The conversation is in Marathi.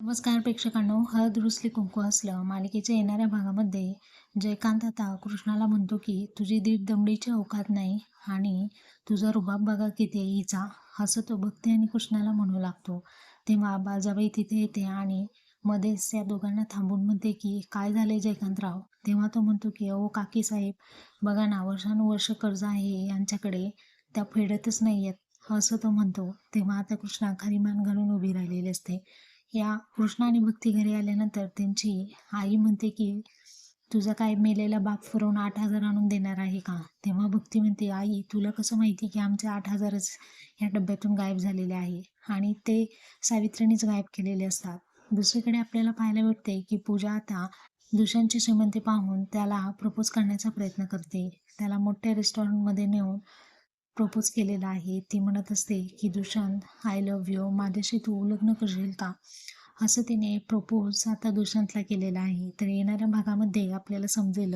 नमस्कार प्रेक्षकांनो हळद रुसली कुंकू असलं मालिकेच्या येणाऱ्या भागामध्ये जयकांत आता कृष्णाला म्हणतो की तुझी दीप दमडीची अवकात नाही आणि तुझा रुबाब बघा किती आहे हिचा. असं तो भक्ती आणि कृष्णाला म्हणू लागतो. तेव्हा बाजाबाई तिथे येते आणि मध्येच त्या दोघांना थांबून म्हणते की काय झाले जयकांतराव? तेव्हा तो म्हणतो की अहो काकी साहेब बघा ना वर्षानुवर्ष कर्ज आहे यांच्याकडे त्या फेडतच नाही आहेत असं तो म्हणतो. तेव्हा आता कृष्णा खरी मान घालून उभी राहिलेली असते. या कृष्णा आणि भक्ती घरी आल्यानंतर त्यांची आई म्हणते की तुझा काय मेलेला बाप फिरवून आठ हजार आणून देणार आहे का? तेव्हा भक्ती म्हणते आई तुला कसं माहिती की आमचे आठ हजारच या डब्यातून गायब झालेले आहे आणि ते सावित्रीनेच गायब केलेले असतात. दुसरीकडे आपल्याला पाहायला भेटते की पूजा आता दुष्यंतची श्रीमंती पाहून त्याला प्रपोज करण्याचा प्रयत्न करते. त्याला मोठ्या रेस्टॉरंटमध्ये नेऊन प्रपोज केलेला आहे. ती म्हणत असते की दुशांत आय लव्ह यू माझ्याशी तू लग्न करशील का? असं तिने प्रपोज आता दुशांतला केलेला आहे. तर येणाऱ्या भागामध्ये आपल्याला समजेल